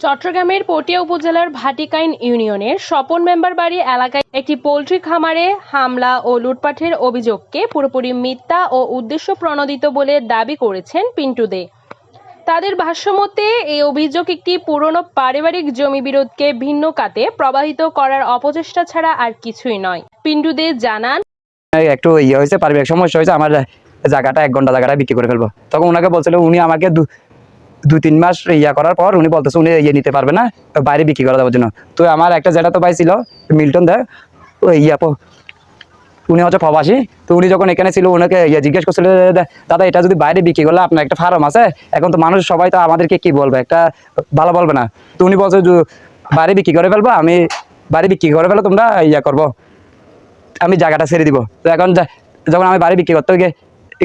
চট্টগ্রামের পটিয়া উপজেলার ভাটিকাইন ইউনিয়নের স্বপন মেম্বার বাড়ি এলাকায় একটি পোল্ট্রি খামারে হামলা ও লুটপাটের অভিযোগকে পুরোপুরি মিথ্যা ও উদ্দেশ্য প্রণোদিত বলে দাবি করেছেন পিন্টু দে। তাদের ভাষ্যমতে, এই অভিযোগ একটি পুরনো পারিবারিক জমি বিরোধকে ভিন্ন কাতে প্রবাহিত করার অপচেষ্টা ছাড়া আর কিছুই নয়। পিন্টু দে জানান একটু ইয়ে হয়েছে, পারিবারিক সমস্যা হয়েছে, আমার জায়গাটা এক ঘণ্টা জায়গাটা বিক্রি করে ফেলব। তখন ওনাকে বলছিল, উনি আমাকে দু তিন মাস ইয়া করার পর উনি বলতেছে, উনি ইয়ে নিতে পারবে না, বাইরে বিক্রি করে দেওয়ার জন্য। তো আমার একটা যেটা তো ভাই ছিল, মিল্টন দা ওই ইয়া উনি হচ্ছে প্রবাসী। তো উনি যখন এখানে ছিল ওনাকে ইয়ে জিজ্ঞেস করছিল দাদা, এটা যদি বাইরে বিক্রি করলে আপনার একটা ফার্ম আছে, এখন তো মানুষ সবাই তো আমাদেরকে কি বলবে? একটা ভালো বলবে না। তো উনি বলছে বাইরে বিক্রি করে ফেলব, আমি বাইরে বিক্রি করে ফেলো তোমরা ইয়া করব। আমি জায়গাটা ছেড়ে দিব। তো এখন যখন আমি বাড়ি বিক্রি করতে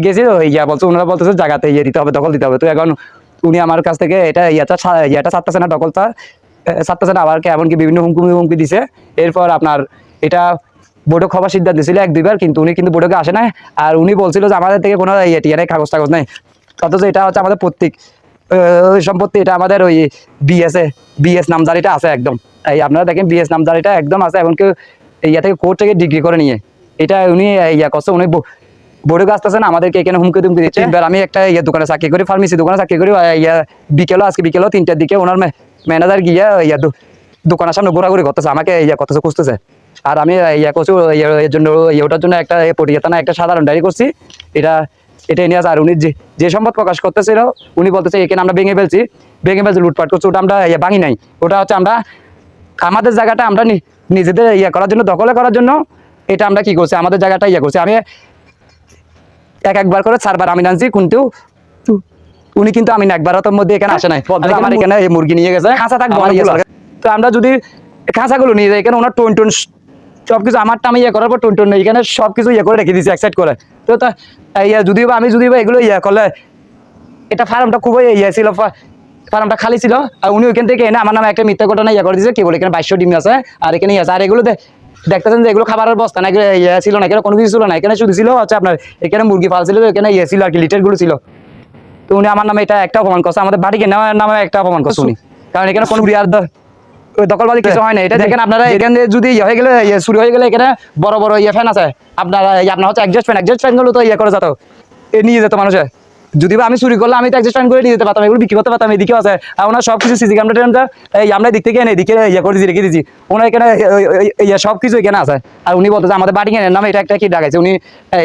গেছি ইয়া বলছে ওনারা বলতেছে, জায়গাতে ইয়ে দিতে হবে, দখল দিতে হবে। তো এখন উনি আমার কাছ থেকে এটা ইয়াটা ইয়াটা ছাড়তেছে না দখলটা ছাড়তেছে না, আবার এমনকি বিভিন্ন হুমকি হুমকি দিছে। এরপর আপনার এটা বোর্ডে খবর সিদ্ধান্ত দিয়েছিল এক, দুইবার, কিন্তু উনি কিন্তু বোর্ডে আসে না আর উনি বলছিল যে আমাদের থেকে কোনো ইয়ে টিয়ারে কাগজ টাগজ নেই। অথচ এটা হচ্ছে আমাদের প্রত্যেক সম্পত্তি এটা আমাদের ওই বিএস এ বিএস নামজারিটা আছে একদম। এই আপনারা দেখেন বিএস নামজারিটা একদম আছে, এমনকি ইয়া থেকে কোর্ট থেকে ডিগ্রি করে নিয়ে। এটা উনি ইয়া করছে, উনি ব- বোর্ডে আসতেছে না আমাদেরকে এখানে হুমকি তুমকি দিচ্ছে। এবার আমি একটা ইয়ে দোকানে চাকরি করি ফার্মেসি দোকানে চাকরি করি ইয়া বিকেলও আজকে বিকেলও তিনটার দিকে ওনার ম্যানেজার গিয়ে ইয়া দোকানের সামনে ঘোরাঘুরি করতেছে আমাকে ইয়া করতেছে খুঁজতেছে। আর আমি ইয়া করছি এর জন্য ওটার জন্য একটা পটিয়াতে না একটা সাধারণ ডায়েরি করছি। এটা এটা নিয়ে আর উনি যে যে সম্পদ প্রকাশ করতেছিল উনি বলতেছে এখানে আমরা ভেঙে ফেলছি ভেঙে ফেলছি লুটপাট করছি ওটা আমরা ইয়ে ভাঙি নাই। ওটা হচ্ছে আমরা আমাদের জায়গাটা আমরা নিজেদের ইয়ে করার জন্য দখলে করার জন্য এটা আমরা কি করছি? আমাদের জায়গাটা ইয়ে করছি। আমি এক একবার করে চারবার আমি নানছি কিন্তু উনি কিন্তু আমি একবার মধ্যে এখানে আসে নাই। আমার এখানে এই মুরগি নিয়ে গেছে। খাঁচা থাকব তো আমরা যদি খাঁচাগুলো নিয়ে যাই এখানে ওনার টোন টোন সবকিছু আমারটা আমি ইয়ে করার পর টোন টোন এখানে সবকিছু ইয়ে করে রেখে দিয়েছি এক সাইড করে। তো তা ইয়ে যদিও বা আমি যদি বা এগুলো ইয়ে করলে এটা ফার্মটা খুবই ইয়ে ছিল ফার্মটা খালি ছিল আর উনি ওইখান থেকে এনে আমার নামে একটা মিথ্যা ঘটনা ইয়ে করে দিয়েছে কি বলে এখানে বাইশশো ডিম আছে আর এখানে ইয়ে আছে। আর এগুলো দেখতেছেন যে এগুলো খাবারের বস্তা নাকি ইয়ে ছিল না কোনো কিছু ছিল না। এখানে শুধু ছিল হচ্ছে আপনার, এখানে মুরগি ফাল ছিল, এখানে ইয়ে ছিল আর কি লিটারগুলো ছিল। তো উনি আমার নামে এটা একটা অপমান করছে, আমাদের বাড়িকে নেওয়ার নামে একটা অপমান করছে উনি। কারণ এখানে কোনো বিয়ার দখলবাজি কিছু হয় না এটা দেখেন আপনারা এখানে যদি ইয়ে হয়ে গেলে ইয়ে শুরু হয়ে গেলে এখানে বড় বড় ইয়ে ফ্যান আছে। আপনারা আপনার হচ্ছে একজাস্ট ফ্যান একজাস্ট ফ্যানগুলো তো ইয়ে করে যেত। এ নিয়ে যেত মানুষে। যদি বা আমি চুরি করলে আমি তো একজাস্ট করে নিয়ে যেতে পারতাম এগুলো বিক্রি করতে পারতাম এদিকেও আছে। আর ওনার সব কিছু সিসি ক্যামেরা এই আমরা দিক থেকে এনে এদিকে ইয়ে করে দিয়েছি রেখে দিয়েছি ওনার এখানে ইয়ে সব কিছু এখানে আছে। আর উনি বলতেছে আমাদের বাড়ি কেনার নামে এটা একটা কি ডাকাইছে উনি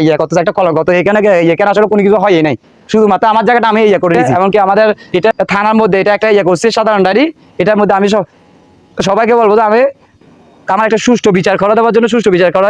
ইয়ে করতেছে একটা কলঙ্ক। তো এখানে এখানে আসলে কোনো কিছু হয়ই নাই। শুধুমাত্র আমার জায়গাটা আমি ইয়ে করে দিয়েছি। এমনকি আমাদের এটা থানার মধ্যে এটা একটা ইয়ে করছে সাধারণ ডায়েরি। এটার মধ্যে আমি সব সবাইকে বলব যে আমি আমার একটা সুষ্ঠু বিচার করা দেওয়ার জন্য সুষ্ঠু বিচার করা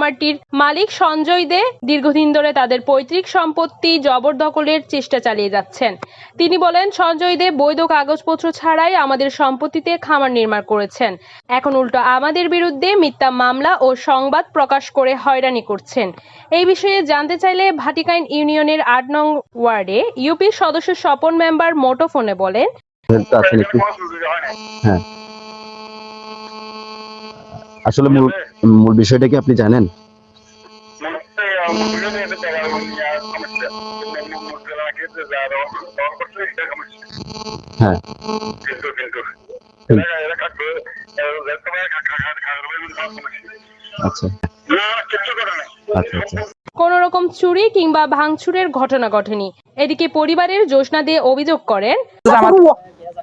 খামারটির মালিক সঞ্জয় দে দীর্ঘদিন ধরে তাদের পৈতৃক সম্পত্তি জবরদখলের চেষ্টা চালিয়ে যাচ্ছেন তিনি বলেন সঞ্জয় দে বৈধ কাগজপত্র ছাড়াই আমাদের সম্পত্তিতে খামার নির্মাণ করেছেন এখন উল্টো আমাদের বিরুদ্ধে মিথ্যা মামলা ও সংবাদ প্রকাশ করে হয়রানি করছেন এই বিষয়ে জানতে চাইলে ভাটিকাইন ইউনিয়নের আট নং ওয়ার্ডে ইউপি সদস্য স্বপন মেম্বার মোটোফোনে বলেন হ্যাঁ আসলে মূল মূল বিষয়টা কি আপনি জানেন? হ্যাঁ। আচ্ছা। আচ্ছা আচ্ছা। রকম চুরি কিংবা ভাঙচুরের ঘটনা ঘটেনি। এদিকে পরিবারের জোসনা দিয়ে অভিযোগ করেন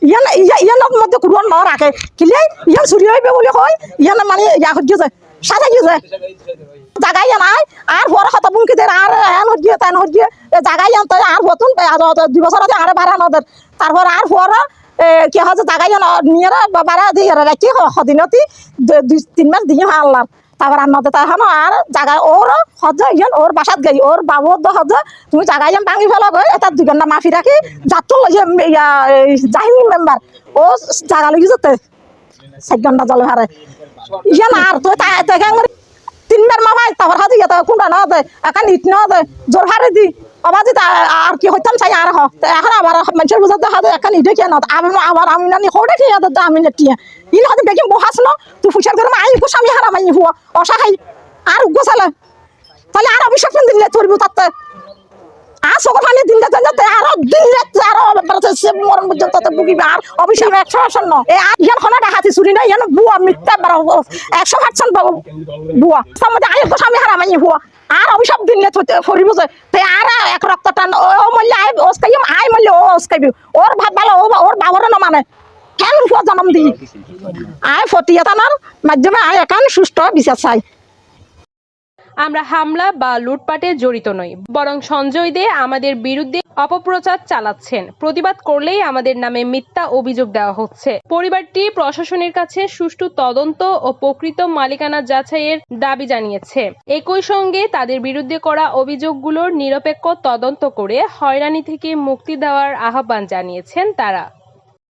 ইয়ান, ইয়া ইয়ানত মধ্যে করব ন রাখে কিলে? ইয়ান চুরি হইবে বলে কয়। ইয়ান মানে ইয়া হজ্জ যায় সাজা গিয়ে যায় জাগাই নাই আর বড় হত বুমকি দের আর এন হজ্জ তান হজ্জ জাগাই আন তাই আর বতুন দুই বছর আগে আর বাড়া নদের তারপর আর বড় কি হচ্ছে জাগাই নিয়ে বাড়া দিয়ে রাখি সদিনতি দুই, তিন মাস দিয়ে আল্লাহ তারপর আমার তো হন, আর জায়গা ওর হজ ইয়ান ওর বাসাত গাই ওর বাবু তো হজ তুমি জায়গা ইয়ান ভাঙি ফেলা গই এটা দুই ঘণ্টা মাফি রাখি যাত্র লইছে জাহিনী মেম্বার ও জায়গা লেগে যেতে। চার ঘণ্টা জলে হারে ইয়ান আর তুই তাই তিনবার মা ভাই তারপর হাতে ইয়ে কুন্ডা না দে একা নিট না দে জোর হারে দি। অবাজি আর কি হইতাম চাই আর হ। এখন আবার মানুষের বুঝাতে হাতে একা নিটে কে না? আমি আবার আমি নানি হোড়ে কি হাতে আমি নেটিয়া? ইন হাতে দেখি বহাস ন তুই ফুসার করে আই ফুস, আমি হারা মাই হুয়া। অসহায়। আর গোসালে তাহলে আর অভিশাপ দিলে তোর তাতে? আর চকুর পানি দিন যাতে আরও দিন যাতে আরও সে মরণ পর্যন্ত ভুগিবে। আর অভিশাপ একশো আসন্ন। এই আর ইয়ান খনা দেখাতি চুরি না ইয়ান বুয়া মিথ্যা, বারো একশো হাটছন বুয়া সামনে আয় গোস্বামী হারা মাই বুয়া আর অভিশাপ দিলে ফরিব যে, তে আর এক রক্ত টান। ও মল্লে আয় ওসকাই আয় মল্লে ও ওসকাইবি ওর ভাত ভালো ওর বাবার না মানে। কেন জন্ম দি আয় ফটিয়া থানার মাধ্যমে আয়, একান সুস্থ, বিচার চাই। আমরা হামলা বা লুটপাটে জড়িত নই, বরং সঞ্জয় দে আমাদের বিরুদ্ধে অপপ্রচার চালাচ্ছেন। প্রতিবাদ করলেই আমাদের নামে মিথ্যা অভিযোগ দেওয়া হচ্ছে। পরিবারটি প্রশাসনের কাছে সুষ্ঠু তদন্ত ও প্রকৃত মালিকানা যাচাইয়ের দাবি জানিয়েছে। একই সঙ্গে তাদের বিরুদ্ধে করা অভিযোগগুলোর নিরপেক্ষ তদন্ত করে হয়রানি থেকে মুক্তি দেওয়ার আহ্বান জানিয়েছেন তারা।